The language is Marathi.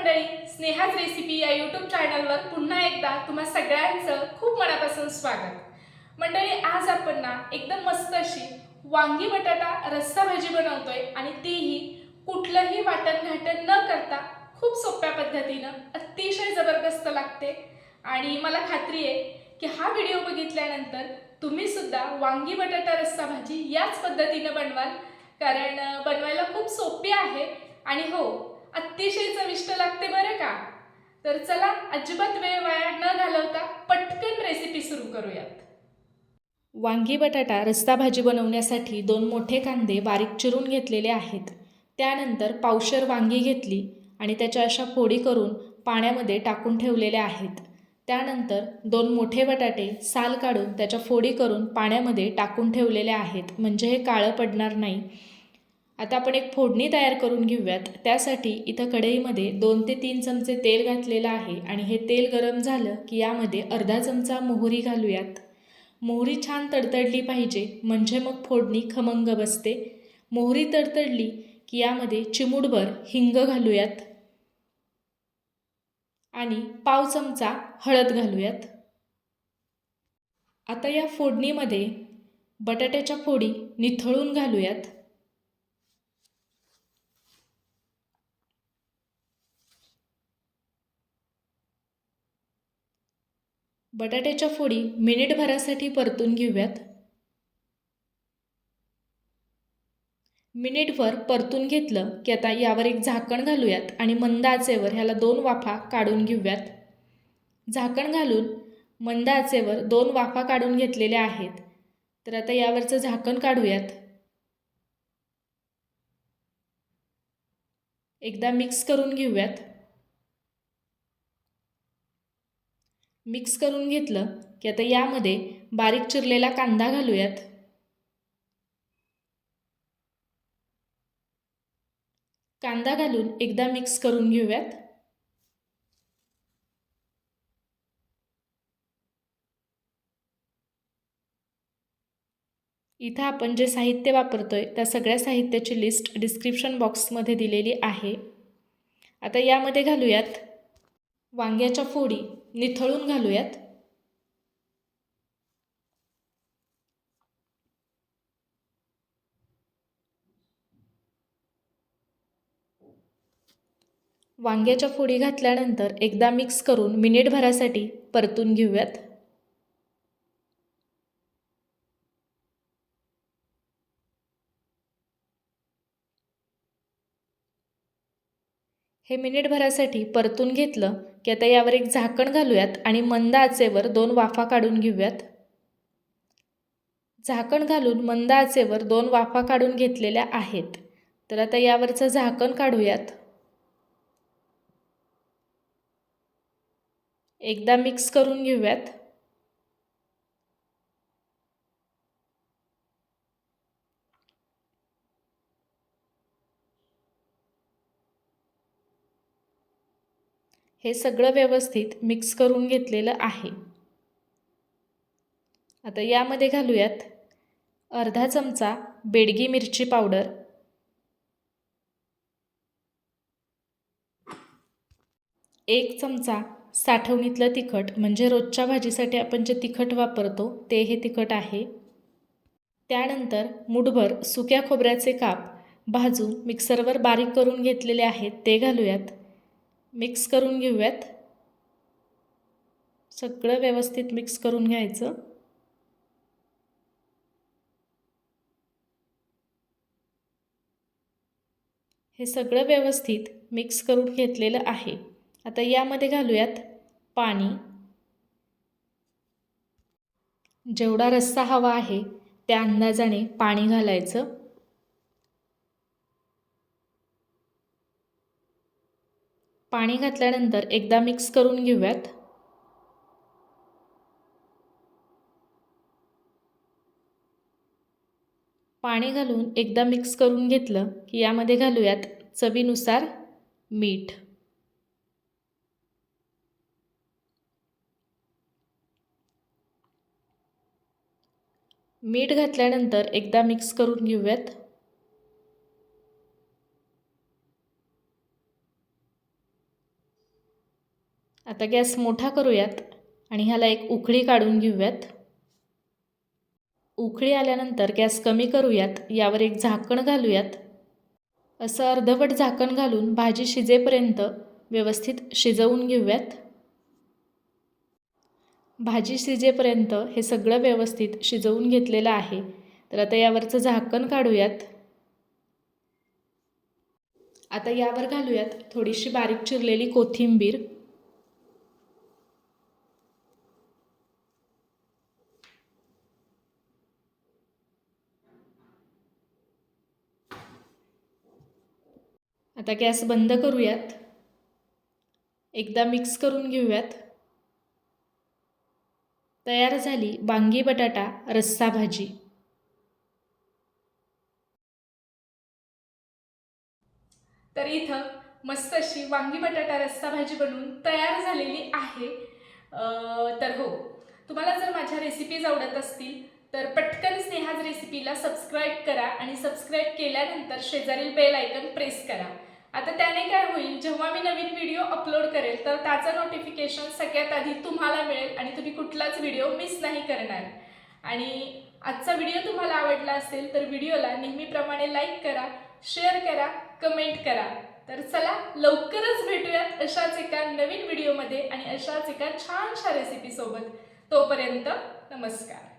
मंडळी स्नेहाज रेसिपी या यूट्यूब चॅनलवर पुन्हा एकदा तुम्हा सगळ्यांचं खूप मनापासून स्वागत. मंडळी आज आपण ना एकदम मस्त अशी वांगी बटाटा रस्सा भाजी बनवतोय आणि तीही कुठलंही वाटण घाटण न करता खूप सोप्या पद्धतीनं अतिशय जबरदस्त लागते. आणि मला खात्री आहे की हा व्हिडिओ बघितल्यानंतर तुम्ही सुद्धा वांगी बटाटा रस्सा भाजी याच पद्धतीनं बनवाल. कारण बनवायला खूप सोपी आहे. आणि हो अतिशय चविष्ट लागते बरं का? तर चला अजिबात वेळ वाया न घालवता पटकन रेसिपी सुरू करूयात. वांगी बटाटा रस्ता भाजी बनवण्यासाठी दोन मोठे कांदे बारीक चिरून घेतलेले आहेत. त्यानंतर पावशर वांगी घेतली आणि त्याच्या अशा फोडी करून पाण्यामध्ये टाकून ठेवलेल्या आहेत. त्यानंतर दोन मोठे बटाटे साल काढून त्याच्या फोडी करून पाण्यामध्ये टाकून ठेवलेले आहेत. म्हणजे हे काळं पडणार नाही. आता आपण एक फोडणी तयार करून घेऊयात. त्यासाठी इथं कढईमध्ये दोन ते तीन चमचे तेल घातलेलं आहे आणि हे तेल गरम झालं की यामध्ये अर्धा चमचा मोहरी घालूयात. मोहरी छान तडतडली पाहिजे म्हणजे मग फोडणी खमंग बसते. मोहरी तडतडली की यामध्ये चिमूडभर हिंग घालूयात. आणि पाव चमचा हळद घालूयात. आता या फोडणीमध्ये बटाट्याच्या फोडी निथळून घालूयात. बटाट्याच्या फोडी मिनिटभरासाठी परतून घेऊयात. मिनिटभर परतून घेतलं की आता यावर एक झाकण घालूयात आणि मंद आचेवर ह्याला दोन वाफा काढून घेऊयात. झाकण घालून मंद आचेवर दोन वाफा काढून घेतलेल्या आहेत. तर आता यावरचं झाकण काढूयात. एकदा मिक्स करून घेऊयात. मिक्स करून घेतलं की आता यामध्ये बारीक चिरलेला कांदा घालूयात. कांदा घालून एकदा मिक्स करून घेऊयात. इथं आपण जे साहित्य वापरतोय त्या सगळ्या साहित्याची लिस्ट डिस्क्रिप्शन बॉक्समध्ये दिलेली आहे. आता यामध्ये घालूयात वांग्याच्या फोडी. निथळून घालूयात. वांग्याच्या फोडी घातल्यानंतर एकदा मिक्स करून मिनिटभरासाठी परतून घेऊयात. हे मिनिटभरासाठी परतून घेतलं की आता यावर एक झाकण घालूयात आणि मंद आचेवर दोन वाफा काढून घेऊयात. झाकण घालून मंद आचेवर दोन वाफा काढून घेतलेल्या आहेत. तर आता यावरचं झाकण काढूयात. एकदा मिक्स करून घेऊयात. हे सगळं व्यवस्थित मिक्स करून घेतलेलं आहे. आता यामध्ये घालूयात अर्धा चमचा बेडगी मिरची पावडर. एक चमचा साठवणीतलं तिखट म्हणजे रोजच्या भाजीसाठी आपण जे तिखट वापरतो ते हे तिखट आहे. त्यानंतर मुठभर सुक्या खोबऱ्याचे काप भाजून मिक्सरवर बारीक करून घेतलेले आहेत ते घालूयात. मिक्स करून घेऊयात. सगळं व्यवस्थित मिक्स करून घ्यायचं. हे सगळं व्यवस्थित मिक्स करून घेतलेलं आहे. आता यामध्ये घालूयात पाणी. जेवढा रस्सा हवा आहे त्या अंदाजाने पाणी घालायचं. पाणी घातल्यानंतर एकदा मिक्स करून घेऊयात. पाणी घालून एकदा मिक्स करून घेतलं की यामध्ये घालूयात चवीनुसार मीठ. मीठ घातल्यानंतर एकदा मिक्स करून घेऊयात. आता गॅस मोठा करूयात आणि ह्याला एक उकळी काढून घेऊयात. उकळी आल्यानंतर गॅस कमी करूयात यावर एक झाकण घालूयात. असं अर्धवट झाकण घालून भाजी शिजेपर्यंत व्यवस्थित शिजवून घेऊयात. भाजी शिजेपर्यंत हे सगळं व्यवस्थित शिजवून घेतलेलं आहे. तर आता यावरचं झाकण काढूयात. आता यावर घालूयात थोडीशी बारीक चिरलेली कोथिंबीर. आता गॅस बंद करूयात. एकदा मिक्स करून घेऊयात. तयार झाली वांगी बटाटा रस्सा भाजी. तर इथं मस्त अशी वांगी बटाटा रस्सा भाजी बनवून तयार झालेली आहे. तर हो तुम्हाला जर माझ्या रेसिपीज आवडत असतील तर पटकन स्नेहाज रेसिपीला सबस्क्राईब करा आणि सबस्क्राईब केल्यानंतर शेजारील बेल आयकन प्रेस करा. आता त्याने काय होईल जेव्हा मी नवीन व्हिडिओ अपलोड करेल तर त्याचं नोटिफिकेशन सगळ्यात आधी तुम्हाला मिळेल आणि तुम्ही कुठलाच व्हिडिओ मिस नाही करणार. आणि आजचा व्हिडिओ तुम्हाला आवडला असेल तर व्हिडिओला नेहमीप्रमाणे लाईक करा शेअर करा कमेंट करा. तर चला लवकरच भेटूयात अशाच एका नवीन व्हिडिओमध्ये आणि अशाच एका छानशा रेसिपीसोबत तोपर्यंत नमस्कार.